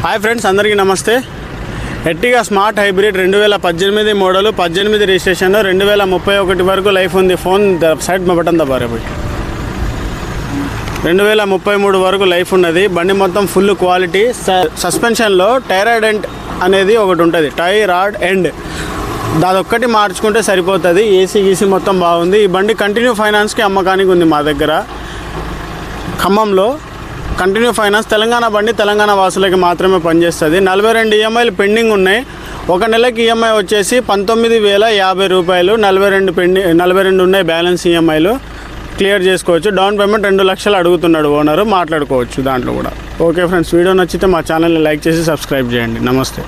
Hi friends అందరికీ నమస్తే. ఎట్టిగా smart hybrid రెండు వేల పద్దెనిమిది మోడలు పద్దెనిమిది రిజిస్ట్రేషన్ రెండు వేల ముప్పై ఒకటి వరకు లైఫ్ ఉంది. ఫోన్ ద- సైడ్ బటన్ దబారే రెండు వేల ముప్పై మూడు వరకు లైఫ్ ఉన్నది. బండి మొత్తం ఫుల్ క్వాలిటీ. స- సస్పెన్షన్లో టైరాడెంట్ అనేది ఒకటి ఉంటుంది. టై రాడ్ ఎండ్. దాదొక్కటి మార్చుకుంటే సరిపోతుంది. ఏసీ గీసీ మొత్తం బాగుంది. ఈ బండి కంటిన్యూ ఫైనాన్స్కి అమ్మకానికి ఉంది మా దగ్గర. ఖమ్మంలో కంటిన్యూ ఫైనాన్స్ తెలంగాణ బండి తెలంగాణ వాసులకి మాత్రమే పనిచేస్తుంది. నలభై రెండు ఈఎంఐలు పెండింగ్ ఉన్నాయి. ఒక నెలకి ఈఎంఐ వచ్చేసి పంతొమ్మిది వేల యాభై రూపాయలు నలభై రెండు పెండి నలభై రెండు ఉన్నాయి బ్యాలెన్స్ ఈఎంఐలు క్లియర్ చేసుకోవచ్చు. డౌన్ పేమెంట్ రెండు లక్షలు అడుగుతున్నాడు ఓనరు. మాట్లాడుకోవచ్చు దాంట్లో కూడా. ఓకే ఫ్రెండ్స్ వీడియో నచ్చితే మా ఛానల్ని లైక్ చేసి సబ్స్క్రైబ్ చేయండి. నమస్తే.